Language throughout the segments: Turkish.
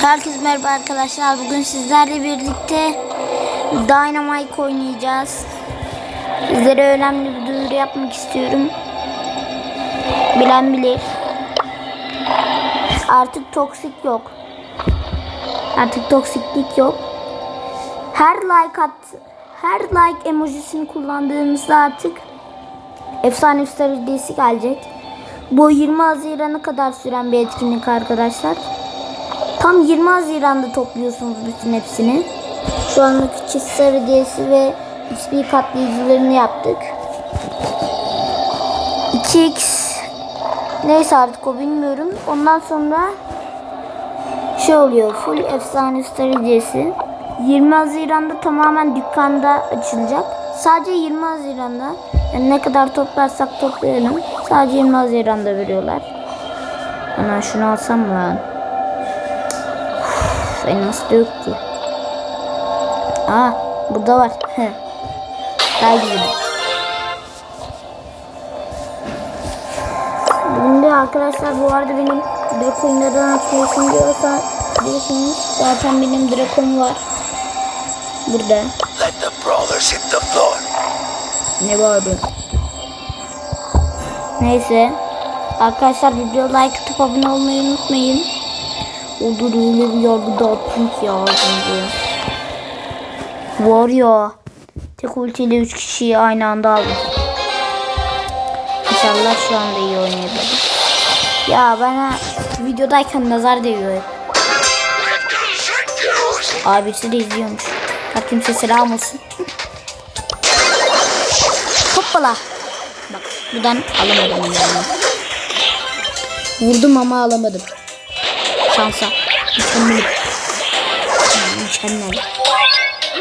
Herkese merhaba arkadaşlar. Bugün sizlerle birlikte Dynamite oynayacağız. Sizlere önemli bir duyuru yapmak istiyorum. Bilen bilir. Artık toksik yok. Artık toksiklik yok. Her like at her like emojisini kullandığımızda artık efsane hediyesi gelecek. Bu 20 Haziran'a kadar süren bir etkinlik arkadaşlar. Tam 20 Haziran'da topluyorsunuz bütün hepsini. Şu anlık çift hediyesi ve XP katlayıcılarını yaptık. 2x neyse artık o bilmiyorum. Ondan sonra şey oluyor full efsane star hediyesi. 20 Haziran'da tamamen dükkanda açılacak. Sadece 20 Haziran'da yani ne kadar toplarsak toplayalım. Sadece 20 Haziran'da veriyorlar. Ana şunu alsam mı lan? Elmas da yok ki. Aa burada var. Daha güzel. De arkadaşlar bu arada benim Draco'yu neden açmıyorsun diyorsan diyorsunuz. Zaten benim Draco'm var. Burada. Let the brawlers hit the floor. Ne vardı? Neyse. Arkadaşlar video like atıp abone olmayı unutmayın. Olur öyle bir yargı dağıttım ki ya az. Var ya. Tek ultiyle 3 kişiyi aynı anda aldım. İnşallah şu anda iyi oynayabilirim. Ya bana videodayken nazar değiyor hep. Abisi de izliyormuş. Bak kimse selam olsun. Hoppala. Bak buradan alamadım yani. Vurdum ama alamadım. Şansa. Mükemmel. Mükemmel.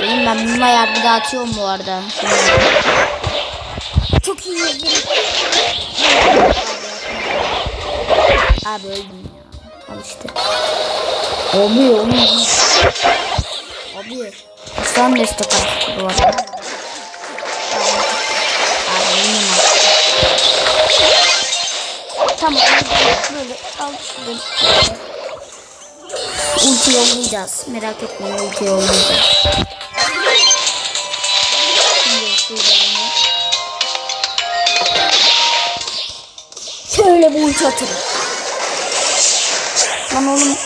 Benim ben bununla yargı dağıtıyorum bu arada. Şimdi. Çok iyi. Abi öldüm ya. Al işte. Abi oğlum. Abi. Aslan destek attı bu arada. Tamam. Böyle al şunu. Ulti yollayacağız. Merak etmeyin ulti yollayacağız. Şöyle bir ulti atarım. Lan oğlum.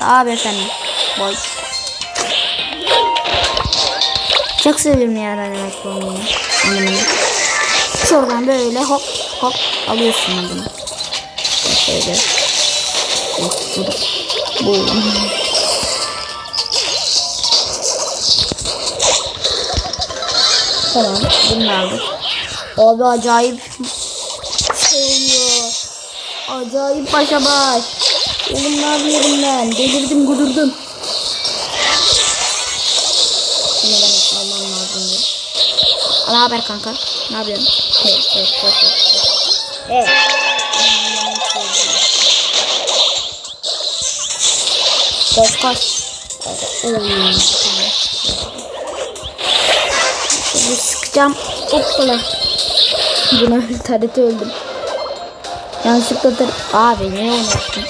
Abi efendim. Boy. Çok seviyorum ya ben. Animeyi. Şuradan böyle hop hop alıyorsun bunu. Şöyle. Hop, Bu. Bu. Tamam. Bunu aldık. Abi acayip şey oluyor. Acayip başa baş. Oğlum ne yapıyorum ben? Delirdim gudurdum. Şunu ben almam lazımdı. Ne haber kanka? Ne yapıyorsun? Evet, evet, evet, evet. Evet. Koş koş. Şimdi sıkacağım. Hoppala. Buna tarete öldüm. Yanlışlıkla da... Abi niye unuttum?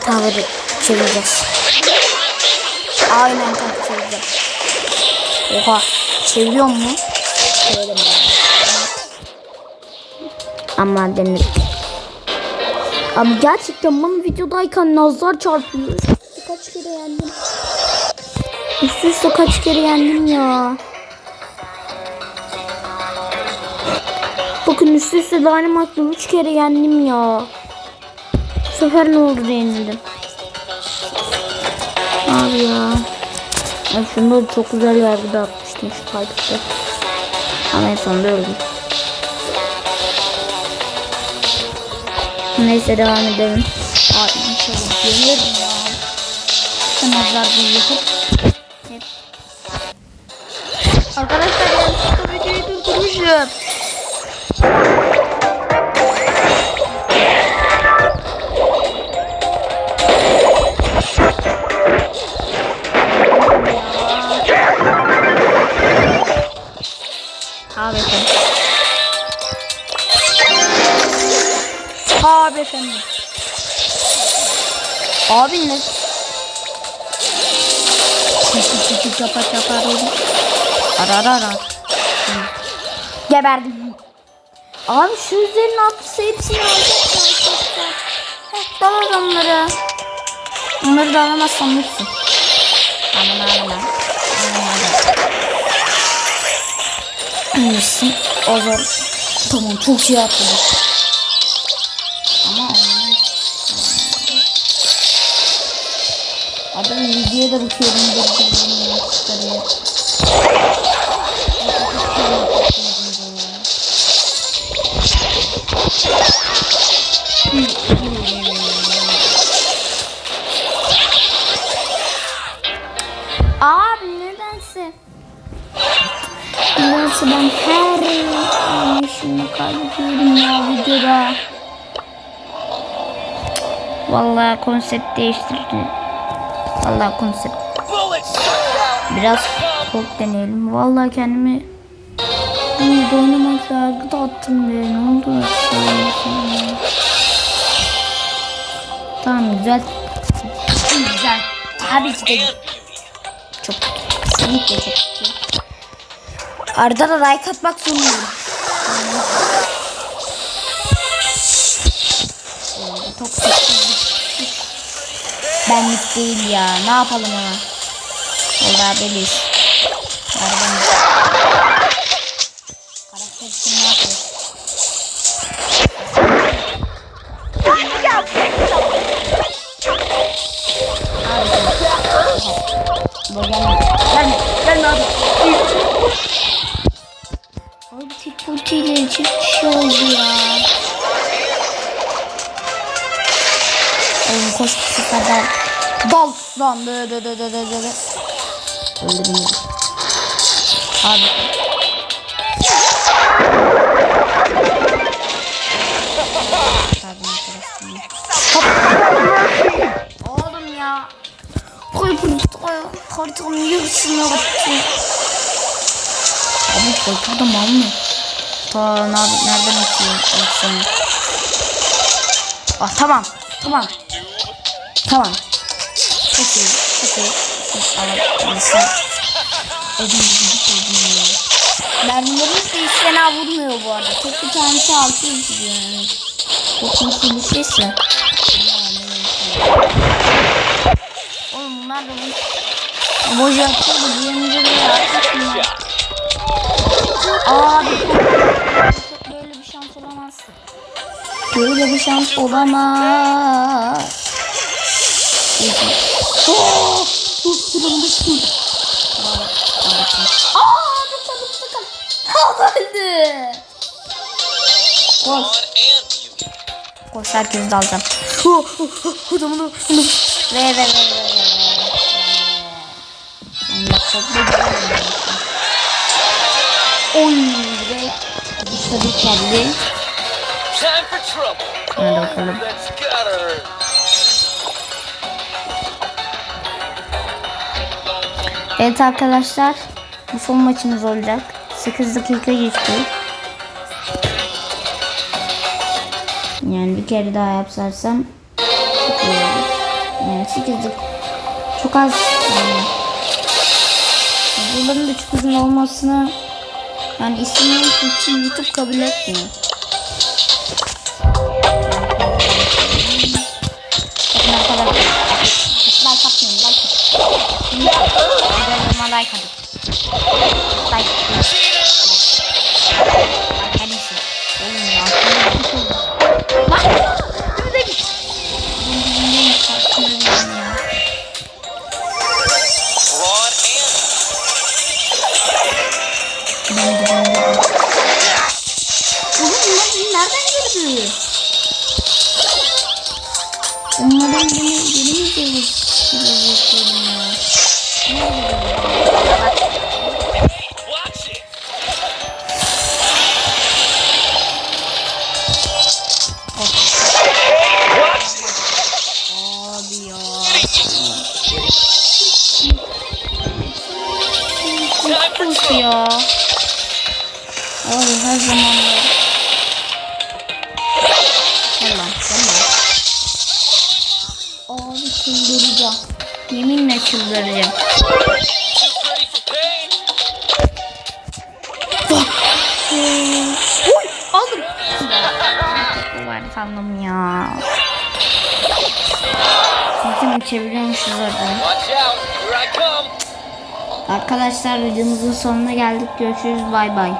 Tavırı çevireceğiz. Aynen kanka çevireceğim. Oha. Çeviriyor mu? Çevirelim. Ama demir. Abi gerçekten bana videodayken nazar çarpıyor. Kaç kere yendim. Üst üste kaç kere yendim ya. Bakın üst üste Dynamite'la 3 kere yendim ya. Bu sefer ne oldu yenildim. Abi ya. Ay şunda çok güzel yargı dağıtmıştım şu takipte. Ama en sonunda öldüm. Neyse devam edelim. Ay inşallah gelirim ya. Tamazlar büyüyor hep. Arkadaşlar yanlışlıkla videoyu durdurmuşum. Abi Abi efendim. Abi ne? Çapa çapa. Ara ara ara. Geberdim. Abi şu üzerine atlısı hepsini alacaklar. Heh, dal adamları. Onları da alamazsam mutsun. Aman aman. Anlasın. O zaman tamam çok iyi atladım. Adam videoya da bakıyorum. Böyle. Abi nedense Nedense ben her yaşımda kaybediyorum ya videoda. Vallahi konsept değiştirdim. Vallahi konsept. Biraz kork deneyelim. Vallahi kendimi Burada oynamak yargıda attım be. Ne oldu? Tamam güzel. Güzel. Tabii ki de çok kesinlikle çok. Arda da like atmak zorundayım. Benlik değil ya. Ne yapalım ona? Vallahi deliyiz. Arabanın. Karakter için ne yapıyoruz? Bu gelme. Gelme. Gelme abi. Abi tek ultiyle çift kişi oldu ya. Oğlum koş bu sefer dal. Lan dö dö dö dö dö dö. Öldü beni. Abi. Oğlum ya. Koy bunu kartımın yarısını attı. Abi koy burada mal mı? Ta nereden, atıyor? Ah tamam. Tamam. Tamam. Çok iyi. Çok iyi. Alabilirsin. Ödüm gidip ödüm ya. Mermilerimiz de hiç fena vurmuyor bu arada. Tek bir tanesi 600 gidiyor yani. Nasıl bir şeyse. Oğlum bunlar da bu. Boş yapıyor da diğerinde de yapmışsınlar. Abi böyle bir şans olamaz. Böyle bir şans olamaz. Oh! Dur, dur, dur, dur. Aa, dur, dur, dur. Ha, öldü. Koş. Koş, herkesi de alacağım. Oh, oh, oh, Adamı da, bunu. Ve, ve, ve, ve, ve, da. Oy, ve dışarı geldi. Hadi bakalım. Evet arkadaşlar. Bu son maçımız olacak. 8 dakika geçti. Yani bir kere daha yapsarsam. Yani 8 dakika çok az. Yani. Bunların da çok uzun olmasını yani isimleri için YouTube kabul etmiyor. Bakın arkadaşlar. Like atmayın. Like atın. Şimdi videolarıma like atın. Like atın. Kendisi. Oğlum ya. şey. Lan! Önümüze git. Benim dibimdeyim. Farkında ya. Sandım ya. Sizi mi çeviriyormuşuz orada? Arkadaşlar videomuzun sonuna geldik. Görüşürüz. Bay bay.